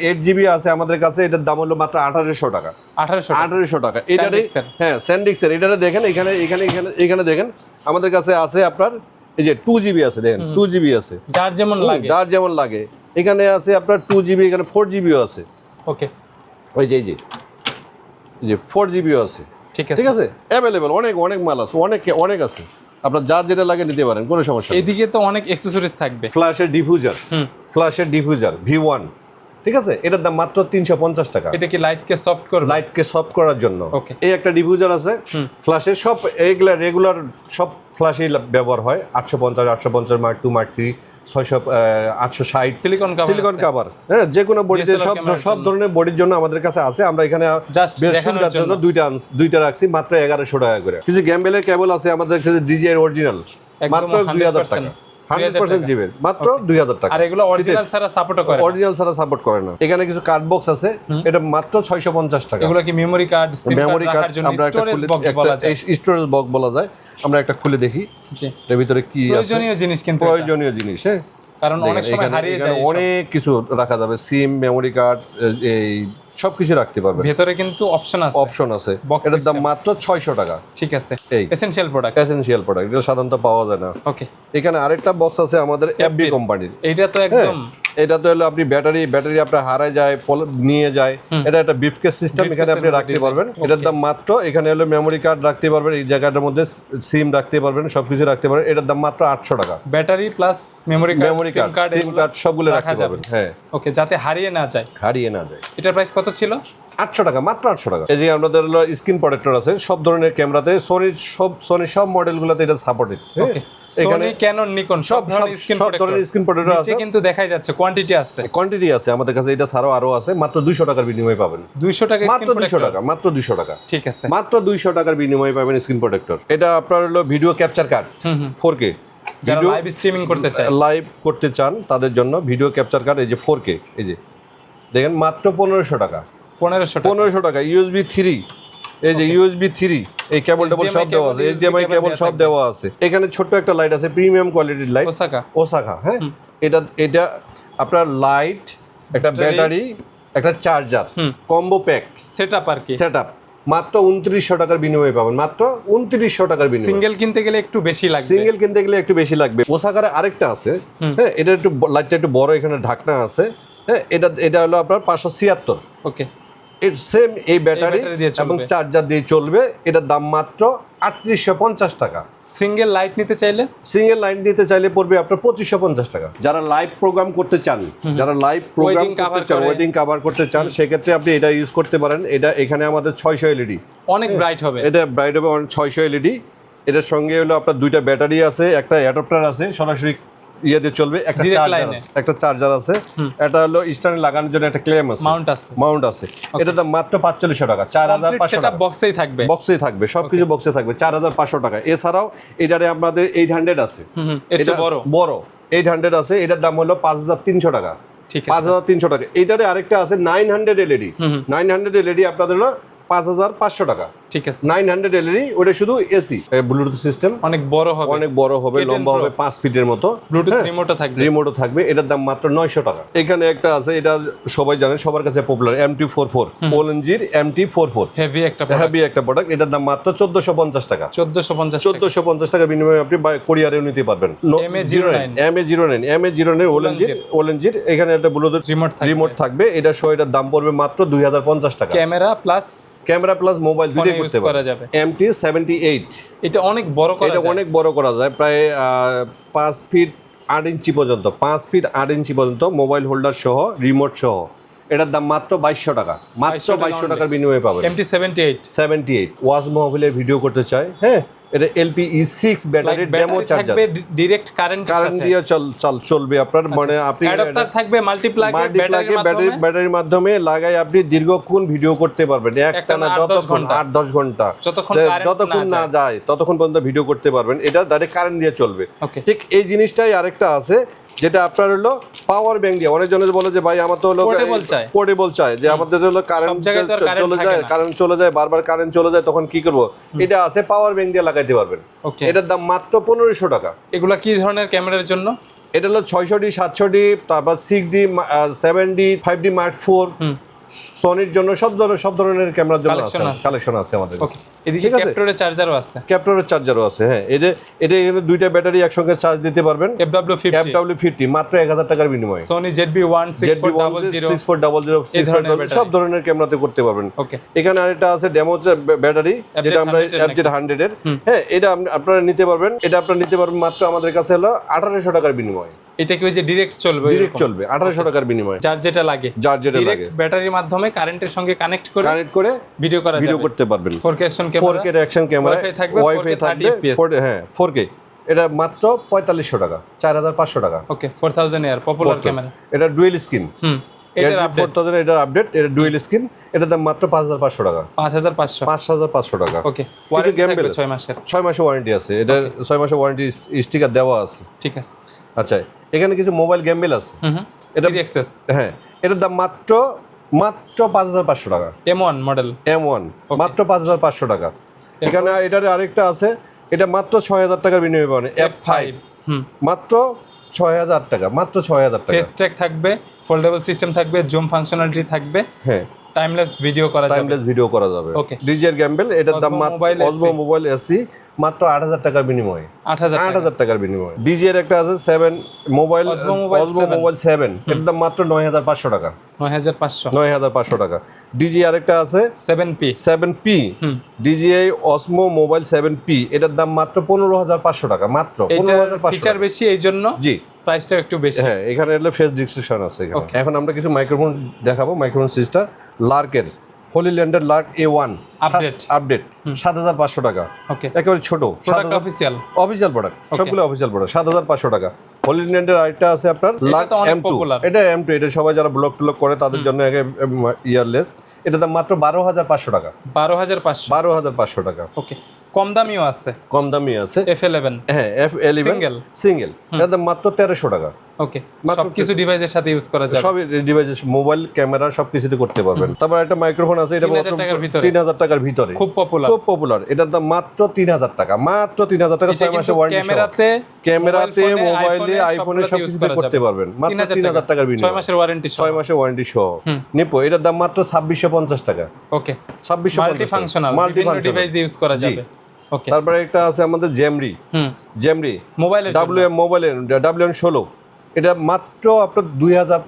Speaker 2: আছে আমাদের কাছে এটার দাম হলো মাত্র আঠারোশো টাকা।
Speaker 1: আঠারোশো
Speaker 2: আঠারোশো টাকা। এটারে হ্যাঁ স্যান্ডিক্সের এটারে দেখেন এখানে এখানে এখানে এখানে দেখেন আমাদের কাছে আছে আপনার এই যে টু জিবি আছে দেখেন টু জিবি আছে।
Speaker 1: যার যেমন লাগে।
Speaker 2: যার যেমন লাগে। এখানে আছে আপনার টু জিবি এখানে ফোর জিবিও আছে।
Speaker 1: ওকে
Speaker 2: ওই যে এই যে। যে ফোর জিবিও আছে।
Speaker 1: ঠিক আছে।
Speaker 2: ঠিক আছে? অ্যাভেলেবেল অনেক অনেক মাল আছে অনেক অনেক আছে। আপনার যার যেটা লাগে নিতে পারেন কোনো সমস্যা নেই।
Speaker 1: এইদিকে তো অনেক অ্যাক্সেসরিজ থাকবে।
Speaker 2: ফ্ল্যাশের ডিফিউজার ফ্ল্যাশের ডিফিউজার ভি ওয়ান ঠিক আছে? এটার দাম মাত্র তিনশো পঞ্চাশ টাকা।
Speaker 1: এটা কি লাইটকে সফট করবে?
Speaker 2: লাইটকে সফট করার জন্য. এই একটা ডিফিউজার আছে। ফ্ল্যাশের সব এগুলা রেগুলার সব ফ্ল্যাশই ব্যবহার হয়। আটশো পঞ্চাশ আটশো পঞ্চাশ মার্ক টু মার্ক থ্রি ছয়শো আটশো ষাট
Speaker 1: সিলিকন
Speaker 2: সিলিকন কাভার হ্যাঁ যে কোনো বডিতে সব সব ধরনের বডির জন্য আমাদের কাছে আছে। আমরা এখানে সুবিধার জন্য। দুইটা দুইটা রাখছি মাত্র এগারোশো টাকা করে। কিছু গ্যাম্বেলের কেবল আছে আমাদের কাছে ডিজিআই অরিজিনাল মাত্র দুই হাজার টাকা। হান্ড্রেড পার্সেন্ট
Speaker 1: টাকা।
Speaker 2: জিবের মাত্র দুই হাজার টাকা।
Speaker 1: আর এগুলো অরিজিনাল ছাড়া সাপোর্টও করে
Speaker 2: অরিজিনাল ছাড়া সাপোর্ট করে না। এখানে কিছু কার্ড বক্স আছে। এটা মাত্র ছয়শো পঞ্চাশ টাকা।
Speaker 1: এগুলো কি memory card SIM card
Speaker 2: card আমরা একটা খুলে
Speaker 1: বলা যায়?
Speaker 2: স্টোরেজ বক্স বলা যায়। আমরা একটা খুলে দেখি।
Speaker 1: জি।
Speaker 2: এর ভিতরে কি আছে?
Speaker 1: প্রয়োজনীয় জিনিস কিন্তু
Speaker 2: প্রয়োজনীয় জিনিস হ্যাঁ।
Speaker 1: কারণ অনেক সময় হারিয়ে যায়
Speaker 2: অনেক কিছু রাখা যাবে। সিম মেমোরি কার্ড এই সব কিছু রাখতে পারবেন।
Speaker 1: ভেতরে কিন্তু অপশন আছে।
Speaker 2: অপশন আছে। এটার দাম মাত্র ছয়শো টাকা।
Speaker 1: ঠিক আছে।
Speaker 2: এই।
Speaker 1: এসেনশিয়াল প্রোডাক্ট
Speaker 2: এসেনশিয়াল প্রোডাক্ট এটা সাধারণত পাওয়া যায় না।
Speaker 1: ওকে
Speaker 2: এখানে আরেকটা বক্স আছে আমাদের এফবি কোম্পানির।
Speaker 1: এইটা তো
Speaker 2: হ্যাঁ।
Speaker 1: একদম
Speaker 2: এটা তো হলো আপনি ব্যাটারি ব্যাটারি আপনার হারায় যায় ফল- নিয়ে যায়। এটা একটা বিফকেস সিস্টেম এখানে আপনি রাখতে পারবেন। এটার দাম মাত্র এখানে হলো মেমোরি কার্ড রাখতে পারবেন এই জায়গাটার মধ্যে সিম রাখতে পারবেন সবকিছু রাখতে পারবেন। এটার দাম মাত্র আটশো টাকা।
Speaker 1: Battery plus memory card
Speaker 2: memory card SIM card সবগুলো
Speaker 1: রাখা
Speaker 2: রাখতে
Speaker 1: যাবে।
Speaker 2: পারবেন হ্যাঁ।
Speaker 1: ওকে যাতে হারিয়ে না যায়।
Speaker 2: হারিয়ে না যায়।
Speaker 1: এটার প্রাইস কত ছিল?
Speaker 2: আটশো টাকা মাত্র আটশো টাকা। এই যে আমাদের স্ক্রিন প্রোটেক্টর আছে সব ধরনের ক্যামেরাতে সোনির সব সোনির সব মডেলগুলোতে এটা সাপোর্টেড এখানে
Speaker 1: সোনি ক্যানন নিকন
Speaker 2: সব
Speaker 1: সব ধরনের
Speaker 2: সব
Speaker 1: স্ক্রিন
Speaker 2: প্রোটেক্টর আছে।
Speaker 1: কিন্তু দেখাই যাচ্ছে কোয়ান্টিটি আছে
Speaker 2: কোয়ান্টিটি আছে আমাদের কাছে এটা ছাড়াও আরও আছে মাত্র দুইশো টাকার বিনিময়ে পাবেন।
Speaker 1: 200 টাকা
Speaker 2: মাত্র দুইশো টাকা মাত্র দুইশো টাকা।
Speaker 1: ঠিক আছে।
Speaker 2: মাত্র দুইশো টাকার বিনিময়ে পাবেন স্ক্রিন প্রোটেক্টর এটা আপনার হলো video capture card four K video
Speaker 1: live streaming করতে চায়।
Speaker 2: লাইভ করতে চান তাদের জন্য ভিডিও ক্যাপচার কার্ড এই যে ফোর কে এই যে। দেখেন মাত্র পনেরোশো টাকা।
Speaker 1: 1500 টাকা।
Speaker 2: পনেরোশো টাকা ইউএসবি থ্রি এই যে ইউএসবি থ্রি এই কেবল টেবল সব দেওয়া আছে এইচডিএমআই কেবল সব দেওয়া আছে। এখানে ছোট্ট একটা লাইট আছে প্রিমিয়াম কোয়ালিটির লাইট
Speaker 1: ওসাকা
Speaker 2: ওসাকা হ্যাঁ? এটা এটা আপনার লাইট একটা ব্যাটারি একটা চার্জার কম্বো প্যাক
Speaker 1: সেটআপ আর কি।
Speaker 2: সেট মাত্র উনত্রিশশো টাকার বিনিময়ে পাবেন মাত্র উনত্রিশশো টাকার বিনিময়ে।
Speaker 1: সিঙ্গেল কিনতে গেলে একটু বেশি লাগবে।
Speaker 2: সিঙ্গেল কিনতে গেলে একটু বেশি লাগবে। ওসাকারে আরেকটা আছে হ্যাঁ? এটা একটু লাইটটা একটু বড় এখানে ঢাকনা আছে। হ্যাঁ এটা এটা হলো আপনার পাঁচশো ছিয়াত্তর।
Speaker 1: ওকে।
Speaker 2: সেম এই ব্যাটারি। এবং চার্জার দিয়ে চলবে। এটার দাম মাত্র আটত্রিশশো পঞ্চাশ টাকা।
Speaker 1: সিঙ্গেল লাইট নিতে চাইলে?
Speaker 2: সিঙ্গেল লাইন নিতে চাইলে পড়বে আপনার পঁচিশশো পঞ্চাশ টাকা। যারা লাইভ প্রোগ্রাম করতে চান যারা লাইভ প্রোগ্রাম করতে চান। ওয়েটিং কাভার করতে চান সেক্ষেত্রে আপনি এটা ইউজ করতে পারেন। এটা এখানে আমাদের ছয়শো এলইডি
Speaker 1: অনেক ব্রাইট হবে।
Speaker 2: এটা ব্রাইট হবে ছয়শো এলইডি এটার সঙ্গে হলো আপনার দুইটা ব্যাটারি আছে একটা অ্যাডাপ্টার আছে সরাসরি ইয়েতে চলবে একটা চার্জার আছে একটা চার্জার আছে এটা হলো স্ট্যান্ডে লাগানোর জন্য একটা ক্লেম আছে।
Speaker 1: মাউন্ট আছে।
Speaker 2: মাউন্ট আছে। এটা দাম মাত্র পাঁচচল্লিশশো টাকা চার হাজার পাঁচশো
Speaker 1: সেটআপ
Speaker 2: টাকা।
Speaker 1: বক্সেই থাকবে।
Speaker 2: বক্সেই থাকবে সবকিছু বক্সে থাকবে চার হাজার পাঁচশো টাকা। এছাড়াও এটারে আমাদের এইট হান্ড্রেড আছে।
Speaker 1: চেয়ে বড়।
Speaker 2: বড়। এইট হান্ড্রেড আছে এটার দাম হলো পাঁচ হাজার তিনশো টাকা।
Speaker 1: ঠিক
Speaker 2: পাঁচ হাজার তিনশো টাকা। এটারে আরেকটা আছে nine hundred LED nine hundred LED আপনাদের পাঁচ হাজার পাঁচশো টাকা।
Speaker 1: ঠিক আছে।
Speaker 2: নাইন হান্ড্রেড এলইডি ওটা শুধু এসি ব্লুটুথ সিস্টেম
Speaker 1: অনেক বড় হবে।
Speaker 2: অনেক বড় হবে
Speaker 1: K10
Speaker 2: লম্বা হবে পাঁচ ফিটের মতো।
Speaker 1: ব্লুটুথ
Speaker 2: হ্যাঁ।
Speaker 1: রিমোটও থাকবে।
Speaker 2: রিমোটও থাকবে এটার দাম মাত্র নয়শো টাকা। এখানে একটা আছে এটা সবাই জানে সবার কাছে popular M T four four ওলেনজির M T four four
Speaker 1: heavy একটা
Speaker 2: একটা প্রোডাক্ট এটার দাম মাত্র চোদ্দশো পঞ্চাশ টাকা।
Speaker 1: চোদ্দশো পঞ্চাশ
Speaker 2: চোদ্দশো পঞ্চাশ টাকার বিনিময়ে আপনি কোরিয়ারেও নিতে পারবেন।
Speaker 1: MA09
Speaker 2: M A zero nine M A zero nine ওলেনজির ওলেনজির এখানে একটা ব্লুটুথ
Speaker 1: রিমোট থাকবে।
Speaker 2: রিমোট থাকবে এটা সহ এটার দাম পড়বে মাত্র দুই হাজার পঞ্চাশ টাকা।
Speaker 1: Camera plus
Speaker 2: camera plus mobile দুটোই করতে
Speaker 1: করা যাবে।
Speaker 2: এমটি সেভেন্টি এইট
Speaker 1: এটা অনেক বড় করা
Speaker 2: এটা
Speaker 1: যায়।
Speaker 2: অনেক বড় করা যায় প্রায় পাঁচ ফিট আট ইঞ্চি পর্যন্ত পাঁচ ফিট আট ইঞ্চি পর্যন্ত মোবাইল হোল্ডার সহ রিমোট সহ। এটার দাম মাত্র বাইশশো টাকা। মাত্র বাইশশো টাকার বিনিময়ে পাবেন।
Speaker 1: MT seventy eight
Speaker 2: seventy eight ওয়াজ মহবিলের ভিডিও করতে চায় হ্যাঁ। এটা এলপি ই সিক্স ব্যাটারির ডেমো চার্জার
Speaker 1: কারেন্ট
Speaker 2: কারেন্ট দিয়ে চল চল চলবে আপনার মানে আপনি
Speaker 1: অ্যাডাপ্টার থাকবে মাল্টিপ্লাগ
Speaker 2: মাল্টিপ্লাগে ব্যাটারি ব্যাটারির মাধ্যমে। লাগাই আপনি দীর্ঘক্ষণ ভিডিও করতে পারবেন। একটা
Speaker 1: একটানা
Speaker 2: না যতক্ষণ ঘণ্টা।
Speaker 1: যতক্ষণ না
Speaker 2: যায়। ততক্ষণ পর্যন্ত ভিডিও করতে পারবেন। এটা ডাইরেক্ট কারেন্ট দিয়ে চলবে। ঠিক এই জিনিসটাই আরেকটা আছে যেটা আপনার হলো পাওয়ার ব্যাংক দিয়ে। অনেকজনে বলে যে ভাই আমার তো হলো। পোর্টেবল চাই। যে আমাদের হলো কারেন্ট চলে যায় কারেন্ট চলে যায় বারবার কারেন্ট চলে যায় তখন কি করব? এটা আছে পাওয়ার ব্যাংক দিয়ে লাগাইতে পারবেন।
Speaker 1: ওকে
Speaker 2: এটার দাম মাত্র পনেরোশো টাকা।
Speaker 1: এগুলো কি ধরনের ক্যামেরার জন্য?
Speaker 2: এটা হলো ছয়শো ডি সাতশো ডি তারপর six D seven D five D mark four সনির জন্য সব ধরনের সব ধরনের ক্যামেরার জন্য আছে। কালেকশন আছে আমাদের
Speaker 1: ওকে এদিকে
Speaker 2: আছে।
Speaker 1: চার্জারও আছে।
Speaker 2: ক্যাপ্টরের চার্জারও আছে হ্যাঁ। এটা এটা এখানে দুইটা ব্যাটারি একসঙ্গে চার্জ দিতে পারবেন।
Speaker 1: FW
Speaker 2: F
Speaker 1: fifty
Speaker 2: W fifty মাত্র এক হাজার টাকার বিনিময়ে।
Speaker 1: Sony ZB one six
Speaker 2: Z B
Speaker 1: four double zero
Speaker 2: six four double zero six
Speaker 1: ধরনের battery।
Speaker 2: সব ধরনের ক্যামেরাতে করতে পারবেন।
Speaker 1: ওকে
Speaker 2: এখানে আরেকটা আছে ডেমো ব্যাটারি যেটা আমরা
Speaker 1: 100 এর
Speaker 2: হ্যাঁ এটা আপনারা নিতে পারবেন এটা আপনারা নিতে পারবেন মাত্র আমাদের কাছে হলো আঠারোশো টাকার বিনিময়ে।
Speaker 1: এটা কি ওই যে ডিরেক্ট চলবে
Speaker 2: ডিরেক্ট চলবে আঠারোশো টাকার বিনিময়ে।
Speaker 1: যার যেটা লাগে।
Speaker 2: যার যেটা লাগে।
Speaker 1: ডিরেক্ট ব্যাটারির মাধ্যমে কারেন্টের সঙ্গে কানেক্ট করে
Speaker 2: কানেক্ট করে
Speaker 1: ভিডিও করা
Speaker 2: ভিডিও করতে পারবেন।
Speaker 1: 4K action
Speaker 2: four
Speaker 1: camera
Speaker 2: K action camera wifi থাকবে 4K হ্যাঁ ফোর কে এটা মাত্র পঁয়তাল্লিশশো টাকা চার হাজার পাঁচশো টাকা।
Speaker 1: ওকে 4000 এর পপুলার ক্যামেরা
Speaker 2: এটা dual screen
Speaker 1: hmm
Speaker 2: four
Speaker 1: update
Speaker 2: thousand এটা ডুয়েল স্ক্রিন দাম মাত্র পাঁচ হাজার পাঁচশো টাকা।
Speaker 1: 5500
Speaker 2: পাঁচ হাজার পাঁচশো টাকা।
Speaker 1: ওকে ওয়ারেন্টি
Speaker 2: gamble
Speaker 1: থাকবে
Speaker 2: আছে।
Speaker 1: 6 মাসের।
Speaker 2: ছয় মাসের ওয়ারেন্টি আছে। এটা ছয় মাসের ওয়ারেন্টি স্টিকার দেওয়া আছে।
Speaker 1: ঠিক আছে।
Speaker 2: আচ্ছা এখানে কিছু মোবাইল গ্যাম্বেল আছে। এটা
Speaker 1: এক্সেস
Speaker 2: হ্যাঁ এটার দাম মাত্র মাত্র পাঁচ হাজার পাঁচশো টাকা।
Speaker 1: M1 মডেল
Speaker 2: এম ওয়ান মাত্র পাঁচ হাজার পাঁচশো টাকা। এখানে এটার আরেকটা আছে এটা মাত্র ছয় হাজার টাকার বিনিময় পাবেন। F five
Speaker 1: hmm.
Speaker 2: মাত্র ছয় হাজার টাকা মাত্র ছয় হাজার টাকা।
Speaker 1: ফেস ট্র্যাক থাকবে ফোল্ডেবল সিস্টেম থাকবে জুম ফাংশনালিটি থাকবে।
Speaker 2: হ্যাঁ।
Speaker 1: টাইমলেস ভিডিও করা যাবে।
Speaker 2: টাইমলেস ভিডিও করা যাবে।
Speaker 1: ওকে
Speaker 2: ডিজিআর গ্যাম্বেল এটার দাম মাত্র অজমো মোবাইল এসি মাত্র আট হাজার টাকার বিনিময়ে।
Speaker 1: 8000
Speaker 2: আট হাজার টাকার বিনিময়ে। ডিজিআর একটা আছে seven mobile Osmo mobile seven এটার দাম মাত্র নয় হাজার পাঁচশো টাকা।
Speaker 1: 9500
Speaker 2: নয় হাজার পাঁচশো টাকা। ডিজি আরেকটা আছে
Speaker 1: 7P
Speaker 2: seven P
Speaker 1: hmm.
Speaker 2: DJI Osmo mobile seven P এটার দাম মাত্র পনেরো হাজার পাঁচশো টাকা। মাত্র পনেরো হাজার পাঁচশো
Speaker 1: বেশি এই জন্য
Speaker 2: জি।
Speaker 1: প্রাইসটা একটু বেশি।
Speaker 2: হ্যাঁ এখানে এলে ফেস ডিসক্রিপশন আছে এখানে। এখন আমরা কিছু মাইক্রোফোন দেখাবো মাইক্রোফোন সিস্টার লার্কের হোলি ল্যান্ডের Lark A one
Speaker 1: update
Speaker 2: update সাত হাজার পাঁচশো টাকা। একেবারে ছোট।
Speaker 1: অফিসিয়াল
Speaker 2: অফিসিয়াল প্রোডাক্ট সবগুলো অফিসিয়াল প্রোডাক্ট সাত হাজার পাঁচশো টাকা। হোলি ল্যান্ডের আরেকটা আছে আপনার লার্ক এম টু এটা এম টু এটা সবাই যারা ব্লক টুলক করে তাদের জন্য ইয়ারলেস এটা দাম মাত্র বারো হাজার পাঁচশো টাকা।
Speaker 1: 12500
Speaker 2: বারো হাজার পাঁচশো টাকা।
Speaker 1: ওকে কম দামিও আছে।
Speaker 2: কম দামি আছে।
Speaker 1: F11
Speaker 2: হ্যাঁ এফ এলিভেন। সিঙ্গেল এটার দাম মাত্র তেরোশো টাকা।
Speaker 1: ওকে
Speaker 2: মাত্র
Speaker 1: কিছু ডিভাইসের সাথে ইউজ করা যাবে।
Speaker 2: সব মোবাইল ক্যামেরা সব কিছুতে করতে পারবেন। তারপর একটা মাইক্রোফোন আছে এটা
Speaker 1: 3000
Speaker 2: তিন হাজার টাকার ভিতরে।
Speaker 1: খুব পপুলার
Speaker 2: খুব পপুলার এটার দাম মাত্র তিন হাজার টাকা। মাত্র তিন হাজার টাকা ছয় মাসে ওয়ারেন্টি
Speaker 1: ক্যামেরাতে
Speaker 2: ক্যামেরাতে মোবাইলে আইফোনে সব কিছুতে করতে পারবেন। মাত্র তিন হাজার টাকার
Speaker 1: 6
Speaker 2: বিনিময়
Speaker 1: মাসের ওয়ারেন্টি
Speaker 2: ছয় মাসে ওয়ারেন্টি সহ। নিপো এটার দাম মাত্র ছাব্বিশশো পঞ্চাশ টাকা।
Speaker 1: ওকে
Speaker 2: ছাব্বিশশো
Speaker 1: multi functional
Speaker 2: multi
Speaker 1: device use করা যাবে।
Speaker 2: তারপরে একটা আছে আমাদের জেমরি
Speaker 1: হুম।
Speaker 2: জেমরি
Speaker 1: মোবাইল
Speaker 2: ডাব্লিউ এম মোবাইলের ডাব্লিউ এম ষোলো। এটা মাত্র আপনার দুই হাজার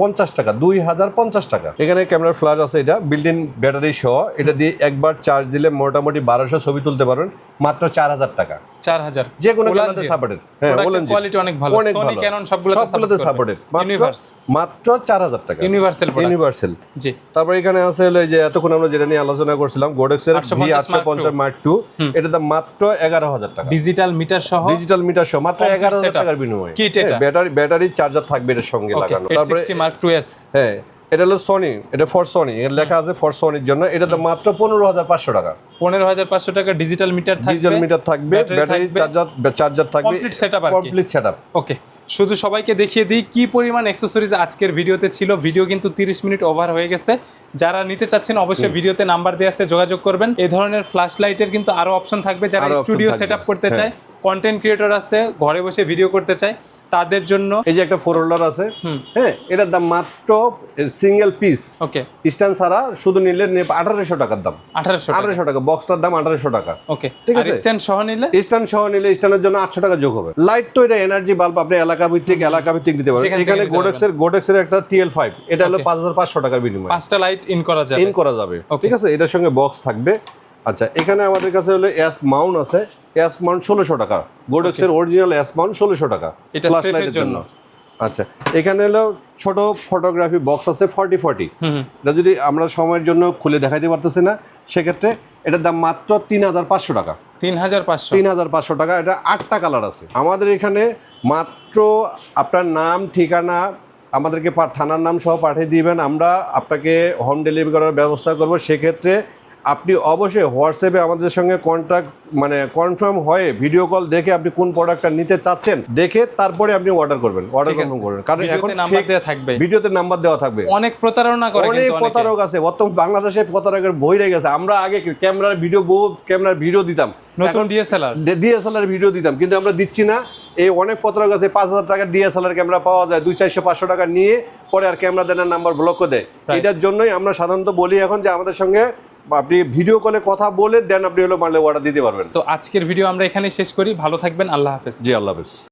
Speaker 2: পঞ্চাশ টাকা দুই হাজার পঞ্চাশ টাকা। এখানে ক্যামেরার ফ্ল্যাশ আছে এটা বিল্ডিং ব্যাটারি সহ। এটা দিয়ে একবার চার্জ দিলে মোটামুটি বারোশো ছবি তুলতে পারবেন মাত্র চার হাজার টাকা।
Speaker 1: 4000
Speaker 2: যে কোনো ক্যামেরাতে সাপোর্টেড হ্যাঁ বলেন
Speaker 1: কোয়ালিটি অনেক ভালো।
Speaker 2: অনেক
Speaker 1: ক্যানন সবগুলোতে
Speaker 2: সবগুলোতে সাপোর্টেড
Speaker 1: ইউনিভার্স
Speaker 2: মাত্র চার হাজার টাকা।
Speaker 1: ইউনিভার্সাল
Speaker 2: ইউনিভার্সাল
Speaker 1: জি।
Speaker 2: তারপর এখানে আছে হলো যে এতক্ষণ আমরা যেটা নিয়ে আলোচনা করছিলাম গোডেক্সের ভি আটশো পঞ্চাশ মার্ক টু এটা দাম মাত্র এগারো হাজার টাকা।
Speaker 1: ডিজিটাল মিটার সহ
Speaker 2: ডিজিটাল মিটার সহ। মাত্র এগারো হাজার টাকার বিনিময়ে। ব্যাটারি ব্যাটারি চার্জার থাকবে এর সঙ্গে লাগানো। তারপরে
Speaker 1: 860 মার্ক 2s
Speaker 2: হ্যাঁ। এটা হলো সনি এটা ফর সনি এর লেখা আছে ফর সনির জন্য। এটা তো মাত্র পনেরো হাজার পাঁচশো টাকা।
Speaker 1: 15500 টাকা ডিজিটাল মিটার থাকবে
Speaker 2: ডিজিটাল মিটার থাকবে ব্যাটারি চার্জার চার্জার থাকবে
Speaker 1: কমপ্লিট সেটআপ আর কি।
Speaker 2: কমপ্লিট সেটআপ
Speaker 1: ওকে শুধু সবাইকে দেখিয়ে দিই কি পরিমাণ অ্যাক্সেসরিজ আজকের ভিডিওতে ছিল। ভিডিও কিন্তু 30 মিনিট ওভার হয়ে গেছে। যারা নিতে চাচ্ছেন অবশ্যই ভিডিওতে নাম্বার দেওয়া আছে যোগাযোগ করবেন। এই ধরনের ফ্ল্যাশ লাইটের কিন্তু আরও অপশন থাকবে। যারা স্টুডিও। সেট করতে
Speaker 2: হ্যাঁ।
Speaker 1: চায় কন্টেন্ট ক্রিয়েটর আছে ঘরে বসে ভিডিও করতে চায় তাদের জন্য
Speaker 2: এই যে একটা ফোর হোল্ডার আছে। হ্যাঁ এটার দাম মাত্র সিঙ্গেল পিস
Speaker 1: ওকে।
Speaker 2: স্ট্যান্ড ছাড়া শুধু নিলে আঠারোশো টাকার দাম।
Speaker 1: আঠারোশো
Speaker 2: আঠারোশো টাকা বক্সটার দাম আঠারোশো টাকা।
Speaker 1: ওকে।
Speaker 2: ঠিক আছে।
Speaker 1: স্ট্যান্ড সহ নিলে?
Speaker 2: স্ট্যান্ড সহ নিলে স্ট্যান্ডের জন্য আটশো টাকা যোগ হবে। লাইট তো এটা এনার্জি বাল্ব আপনি এলাকা ভিত্তিক এলাকা ভিত্তিক নিতে
Speaker 1: থেকে
Speaker 2: এখানে গোডেক্সের গোডেক্সের একটা টিএল ফাইভ এটা হলো পাঁচ হাজার পাঁচশো টাকার বিনিময়।
Speaker 1: পাঁচটা লাইট ইন করা যাবে।
Speaker 2: ইন করা যাবে। ঠিক আছে? এটার সঙ্গে বক্স থাকবে। আচ্ছা এখানে আমাদের কাছে হলো এস মাউন্ট আছে। এস মাউন্ট ষোলোশো টাকা। গোডেক্সের অরিজিনাল এস মাউন্ট ষোলোশো টাকা। ফ্ল্যাশ লাইটের জন্য। আচ্ছা এখানে হলো ছোট ফটোগ্রাফি বক্স আছে ফর্টি ফর্টি। এটা যদি আমরা সময়ের জন্য খুলে দেখাইতে পারতেছি না সেক্ষেত্রে এটার দাম মাত্র তিন হাজার পাঁচশো টাকা।
Speaker 1: তিন হাজার পাঁচশো।
Speaker 2: তিন হাজার পাঁচশো টাকা। এটা আটটা কালার আছে। আমাদের এখানে মাত্র আপনার নাম ঠিকানা আমাদেরকে থানার নাম সহ পাঠিয়ে দিবেন। আমরা আপনাকে হোম ডেলিভারি করার ব্যবস্থা করব। সেক্ষেত্রে আপনি অবশ্যই হোয়াটসঅ্যাপে আমাদের সঙ্গে কন্ট্যাক্ট মানে কনফার্ম হয়ে ভিডিও কল দেখে আপনি কোন প্রোডাক্টটা নিতে চাচ্ছেন দেখে তারপরে আপনি অর্ডার করবেন। অর্ডার কনফার্ম করবেন। কারণ এখন
Speaker 1: থাকবে।
Speaker 2: ভিডিওতে নাম্বার দেওয়া থাকবে।
Speaker 1: অনেক প্রতারণা করে
Speaker 2: অনেক প্রতারক আছে। বর্তমান বাংলাদেশে প্রতারকের বই রয়ে গেছে। আমরা আগে ক্যামেরার ভিডিও বহু ক্যামেরার ভিডিও দিতাম।
Speaker 1: নতুন ডিএসএলআর
Speaker 2: ডিএসএলআর ভিডিও দিতাম। কিন্তু আমরা দিচ্ছি না। এই অনেক পত্রের কাছে পাঁচ হাজার টাকার ডিএসএলআর ক্যামেরা পাওয়া যায় দুই চারশো পাঁচশো টাকা নিয়ে পরে আর ক্যামেরা দেনার নাম্বার ব্লক করে দেয়। এটার জন্যই আমরা সাধারণত বলি এখন যে আমাদের সঙ্গে আপনি ভিডিও কলে কথা বলে দেন আপনি হলো মানলে অর্ডার দিতে পারবেন।
Speaker 1: তো আজকের ভিডিও আমরা এখানে শেষ করি ভালো থাকবেন আল্লাহ হাফেজ।
Speaker 2: জি আল্লাহ হাফেজ।